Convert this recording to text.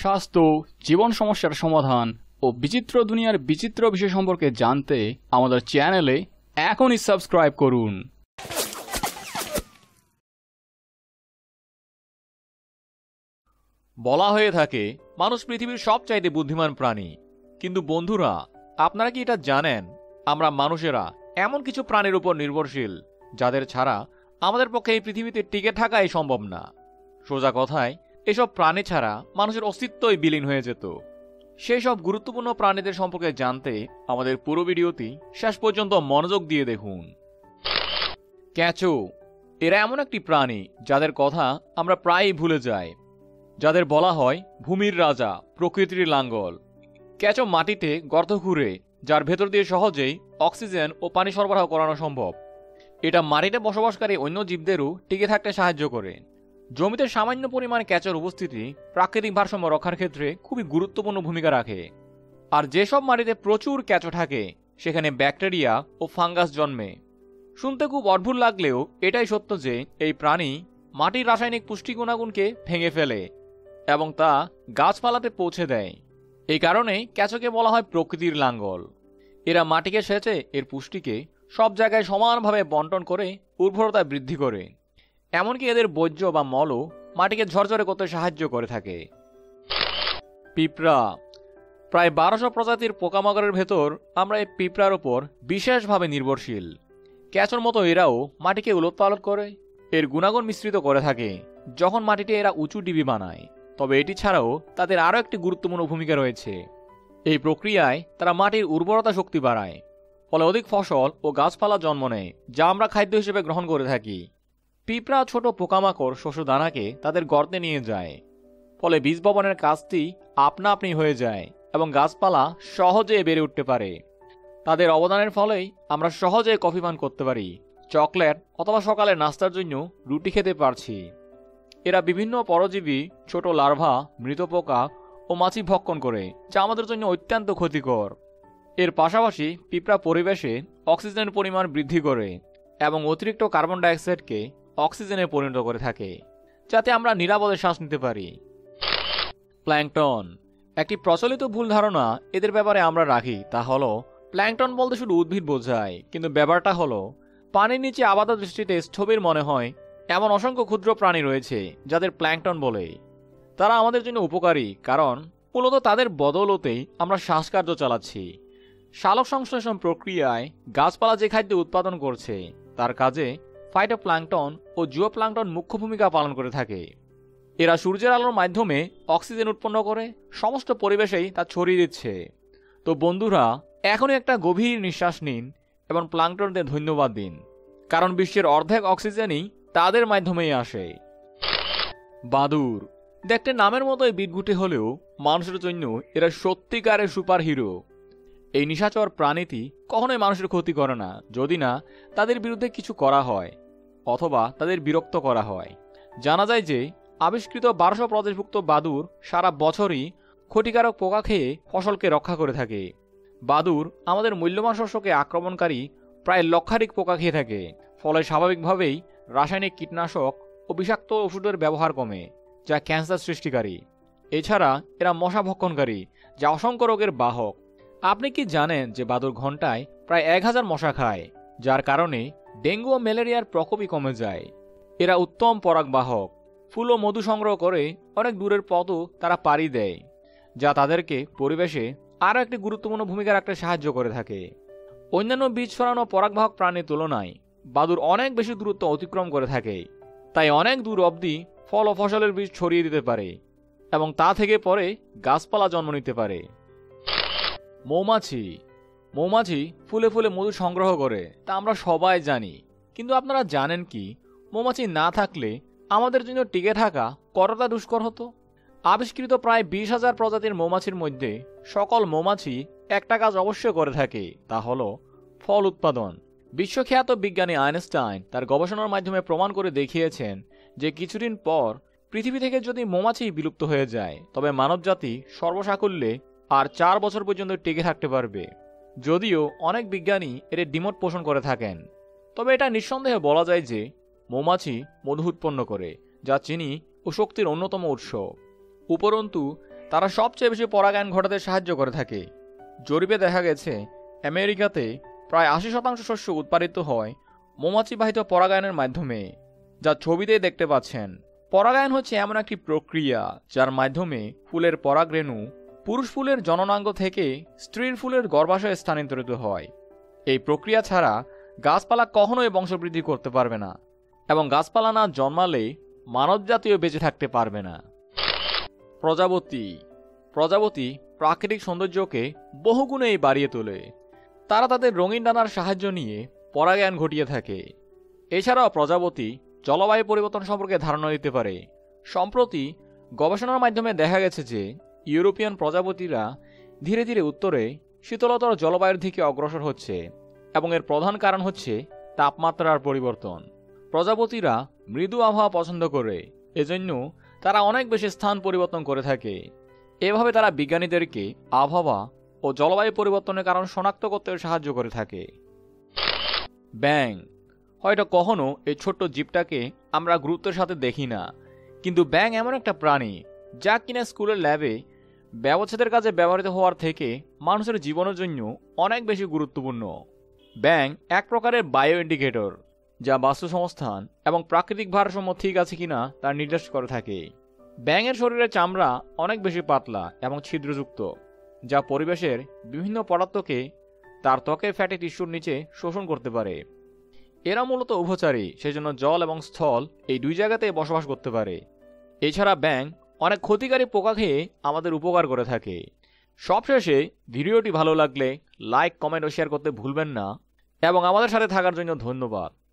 স্বাস্থ্য, জীবন সমস্যার সমাধান ও বিচিত্র দুনিয়ার বিচিত্র বিষয় সম্পর্কে জানতে আমাদের চ্যানেলে এখনই সাবস্ক্রাইব করুন। বলা হয়ে থাকে, মানুষ পৃথিবীর সবচাইতে বুদ্ধিমান প্রাণী। কিন্তু বন্ধুরা, আপনারা কি এটা জানেন? আমরা মানুষেরা এমন কিছু প্রাণীর উপর নির্ভরশীল, যাদের ছাড়া আমাদের পক্ষে এই পৃথিবীতে টিকে থাকাই সম্ভব না। সোজা কথায় এসব প্রাণী ছাড়া মানুষের অস্তিত্বই বিলীন হয়ে যেত। সেই সব গুরুত্বপূর্ণ প্রাণীদের সম্পর্কে জানতে আমাদের পুরো ভিডিওটি শেষ পর্যন্ত মনোযোগ দিয়ে দেখুন। ক্যাচো, এরা এমন একটি প্রাণী যাদের কথা আমরা প্রায়ই ভুলে যাই, যাদের বলা হয় ভূমির রাজা, প্রকৃতির লাঙ্গল। ক্যাচো মাটিতে গর্ত খুঁড়ে, যার ভেতর দিয়ে সহজেই অক্সিজেন ও পানি সরবরাহ করানো সম্ভব। এটা মাটিতে বসবাসকারী অন্য জীবদেরও টিকে থাকতে সাহায্য করে। জমিতে সামান্য পরিমাণ ক্যাচের উপস্থিতি প্রাকৃতিক ভারসাম্য রক্ষার ক্ষেত্রে খুবই গুরুত্বপূর্ণ ভূমিকা রাখে। আর যেসব মাটিতে প্রচুর ক্যাচো থাকে, সেখানে ব্যাকটেরিয়া ও ফাঙ্গাস জন্মে। শুনতে খুব অদ্ভুত লাগলেও এটাই সত্য যে এই প্রাণী মাটির রাসায়নিক পুষ্টি গুণাগুণকে ভেঙে ফেলে এবং তা গাছপালাতে পৌঁছে দেয়। এই কারণে ক্যাচোকে বলা হয় প্রকৃতির লাঙ্গল। এরা মাটিকে সেচে এর পুষ্টিকে সব জায়গায় সমানভাবে বন্টন করে উর্বরতা বৃদ্ধি করে। এমনকি এদের বর্জ্য বা মলও মাটিকে ঝরঝরে করতে সাহায্য করে থাকে। পিঁপড়া। প্রায় বারোশো প্রজাতির পোকামাকড়ের ভেতর আমরা এই পিঁপড়ার ওপর বিশেষভাবে নির্ভরশীল। ক্যাচর মতো এরাও মাটিকে উলটপালট করে, এর গুণাগুণ মিশ্রিত করে থাকে। যখন মাটিতে এরা উঁচু ডিবি বানায়, তবে এটি ছাড়াও তাদের আরও একটি গুরুত্বপূর্ণ ভূমিকা রয়েছে। এই প্রক্রিয়ায় তারা মাটির উর্বরতা শক্তি বাড়ায়, ফলে অধিক ফসল ও গাছপালা জন্ম নেয়, যা আমরা খাদ্য হিসেবে গ্রহণ করে থাকি। পিঁপড়া ছোট পোকামাকড় শস্য দানাকে তাদের গর্তে নিয়ে যায়। ফলে বীজ বপনের কাজটি আপনা আপনি হয়ে যায় এবং গাছপালা সহজে বেড়ে উঠতে পারে। তাদের অবদানের ফলেই আমরা সহজে কফি পান করতে পারি, চকলেট অথবা সকালে নাস্তার জন্য রুটি খেতে পারছি। এরা বিভিন্ন পরজীবী, ছোট লার্ভা, মৃত পোকা ও মাছি ভক্ষণ করে, যা আমাদের জন্য অত্যন্ত ক্ষতিকর। এর পাশাপাশি পিঁপড়া পরিবেশে অক্সিজেনের পরিমাণ বৃদ্ধি করে এবং অতিরিক্ত কার্বন ডাইঅক্সাইডকে অক্সিজেনে পরিণত করে থাকে, যাতে আমরা নিরাপদে শ্বাস নিতে পারি। প্ল্যাংটন, একটি প্রচলিত ভুল ধারণা এদের ব্যাপারে আমরা রাখি, তা হলো, প্ল্যাংটন বলতে শুধু উদ্ভিদ বোঝায়, কিন্তু ব্যাপারটা হলো, পানির নিচে আবাদ দৃষ্টিতে স্থবির মনে হয়, এমন অসংখ্য ক্ষুদ্র প্রাণী রয়েছে, যাদের প্ল্যাংটন বলে। তারা আমাদের জন্য উপকারী, কারণ মূলত তাদের বদলতেই আমরা শ্বাসকার্য চালাচ্ছি। শালক সংশ্লেষণ প্রক্রিয়ায় গাছপালা যে খাদ্য উৎপাদন করছে, তার কাজে ফাইটোপ্ল্যাংটন ও জিওপ্ল্যাংটন মুখ্য ভূমিকা পালন করে থাকে। এরা সূর্যের আলোর মাধ্যমে অক্সিজেন উৎপন্ন করে, সমস্ত পরিবেশেই তা ছড়িয়ে দিচ্ছে। তো বন্ধুরা, এখনই একটা গভীর নিঃশ্বাস নিন এবং প্লাংটনদের ধন্যবাদ দিন, কারণ বিশ্বের অর্ধেক অক্সিজেনই তাদের মাধ্যমেই আসে। বাদুর, দেখতে নামের মতোই বিদঘুটে হলেও মানুষের জন্য এরা সত্যিকারের সুপার হিরো এই নিশাচর প্রাণীটি কখনোই মানুষের ক্ষতি করে না, যদি না তাদের বিরুদ্ধে কিছু করা হয়। অথবা তাদের বিরক্ত করা হয়। জানা যায় যে, আবিষ্কৃত বারোশো প্রদেশভুক্ত বাদুর সারা বছরই ক্ষতিকারক পোকা খেয়ে ফসলকে রক্ষা করে থাকে। বাদুর আমাদের মূল্যবান শস্যকে আক্রমণকারী প্রায় লক্ষাধিক পোকা খেয়ে থাকে, ফলে স্বাভাবিকভাবেই রাসায়নিক কীটনাশক ও বিষাক্ত ওষুধের ব্যবহার কমে, যা ক্যান্সার সৃষ্টিকারী। এছাড়া এরা মশা ভক্ষণকারী, যা অসংখ্য রোগের বাহক। আপনি কি জানেন যে বাদুর ঘন্টায় প্রায় এক হাজার মশা খায়, যার কারণে ডেঙ্গু ও ম্যালেরিয়ার প্রকোপই কমে যায়। এরা উত্তম পরাগবাহক। ফুল ও মধু সংগ্রহ করে অনেক দূরের পথও তারা পাড়ি দেয়, যা তাদেরকে পরিবেশে আরও একটি গুরুত্বপূর্ণ ভূমিকা রাখতে সাহায্য করে থাকে। অন্যান্য বীজ ছড়ানো পরাগবাহক প্রাণীর তুলনায় বাদুর অনেক বেশি দূরত্ব অতিক্রম করে থাকে, তাই অনেক দূর অবধি ফল ও ফসলের বীজ ছড়িয়ে দিতে পারে এবং তা থেকে পরে গাছপালা জন্ম নিতে পারে। মৌমাছি মৌমাছি ফুলে ফুলে মধু সংগ্রহ করে, তা আমরা সবাই জানি। কিন্তু আপনারা জানেন কি, মৌমাছি না থাকলে আমাদের জন্য টিকে থাকা কতটা দুষ্কর হতো? আবিষ্কৃত প্রায় বিশ হাজার প্রজাতির মৌমাছির মধ্যে সকল মৌমাছি একটা কাজ অবশ্যই করে থাকে, তা হলো ফল উৎপাদন। বিশ্বখ্যাত বিজ্ঞানী আইনস্টাইন তার গবেষণার মাধ্যমে প্রমাণ করে দেখিয়েছেন যে কিছুদিন পর পৃথিবী থেকে যদি মৌমাছি বিলুপ্ত হয়ে যায়, তবে মানবজাতি সর্বসাকুল্যে আর চার বছর পর্যন্ত টিকে থাকতে পারবে। যদিও অনেক বিজ্ঞানী এর ডিমোট পোষণ করে থাকেন। তবে এটা নিঃসন্দেহে বলা যায় যে মৌমাছি মধু উৎপন্ন করে, যা চিনি ও শক্তির অন্যতম উৎস। উপরন্তু, তারা সবচেয়ে বেশি পরাগায়ন ঘটাতে সাহায্য করে থাকে। জরিপে দেখা গেছে, আমেরিকাতে প্রায় আশি শতাংশ শস্য উৎপাদিত হয় মৌমাছিবাহিত পরাগায়নের মাধ্যমে, যা ছবিতেই দেখতে পাচ্ছেন। পরাগায়ন হচ্ছে এমন একটি প্রক্রিয়া যার মাধ্যমে ফুলের পরাগরেণু পুরুষ ফুলের জননাঙ্গ থেকে স্ত্রীর ফুলের গর্ভাশয়ে স্থানান্তরিত হয়। এই প্রক্রিয়া ছাড়া গাছপালা কখনোই বংশবৃদ্ধি করতে পারবে না এবং গাছপালা না জন্মালে মানবজাতীয় বেঁচে থাকতে পারবে না। প্রজাপতি। প্রজাপতি প্রাকৃতিক সৌন্দর্যকে বহুগুণেই বাড়িয়ে তোলে। তারা তাদের রঙিন ডানার সাহায্য নিয়ে পরাগায়ন ঘটিয়ে থাকে। এছাড়াও প্রজাপতি জলবায়ু পরিবর্তন সম্পর্কে ধারণা দিতে পারে। সম্প্রতি গবেষণার মাধ্যমে দেখা গেছে যে ইউরোপিয়ান প্রজাপতিরা ধীরে ধীরে উত্তরে শীতলতর জলবায়ুর দিকে অগ্রসর হচ্ছে এবং এর প্রধান কারণ হচ্ছে তাপমাত্রার পরিবর্তন। প্রজাপতিরা মৃদু আবহাওয়া পছন্দ করে, এজন্য তারা অনেক বেশি স্থান পরিবর্তন করে থাকে। এভাবে তারা বিজ্ঞানীদেরকে আবহাওয়া ও জলবায়ু পরিবর্তনের কারণ শনাক্ত করতে সাহায্য করে থাকে। ব্যাং, হয়তো কখনো এই ছোট্ট জীবটাকে আমরা গুরুত্বের সাথে দেখি না, কিন্তু ব্যাং এমন একটা প্রাণী যা কিনা স্কুলের ল্যাবে ব্যবচ্ছেদের কাজে ব্যবহৃত হওয়ার থেকে মানুষের জীবনের জন্য অনেক বেশি গুরুত্বপূর্ণ। ব্যাং এক প্রকারের বায়ো ইন্ডিকেটর যা বাস্তু সংস্থান এবং প্রাকৃতিক ভারসাম্য ঠিক আছে কিনা তা নির্দেশ করে থাকে। ব্যাঙের শরীরের চামড়া অনেক বেশি পাতলা এবং ছিদ্রযুক্ত, যা পরিবেশের বিভিন্ন পদার্থকে তার ত্বকের ফ্যাটি টিস্যুর নিচে শোষণ করতে পারে। এরা মূলত উভচারী সেজন্য জল এবং স্থল এই দুই জায়গাতে বসবাস করতে পারে। এছাড়া ব্যাং অনেক ক্ষতিকারী পোকা খেয়ে আমাদের উপকার করে থাকে। সবশেষে ভিডিওটি ভালো লাগলে লাইক, কমেন্ট ও শেয়ার করতে ভুলবেন না। এবং আমাদের সাথে থাকার জন্য ধন্যবাদ।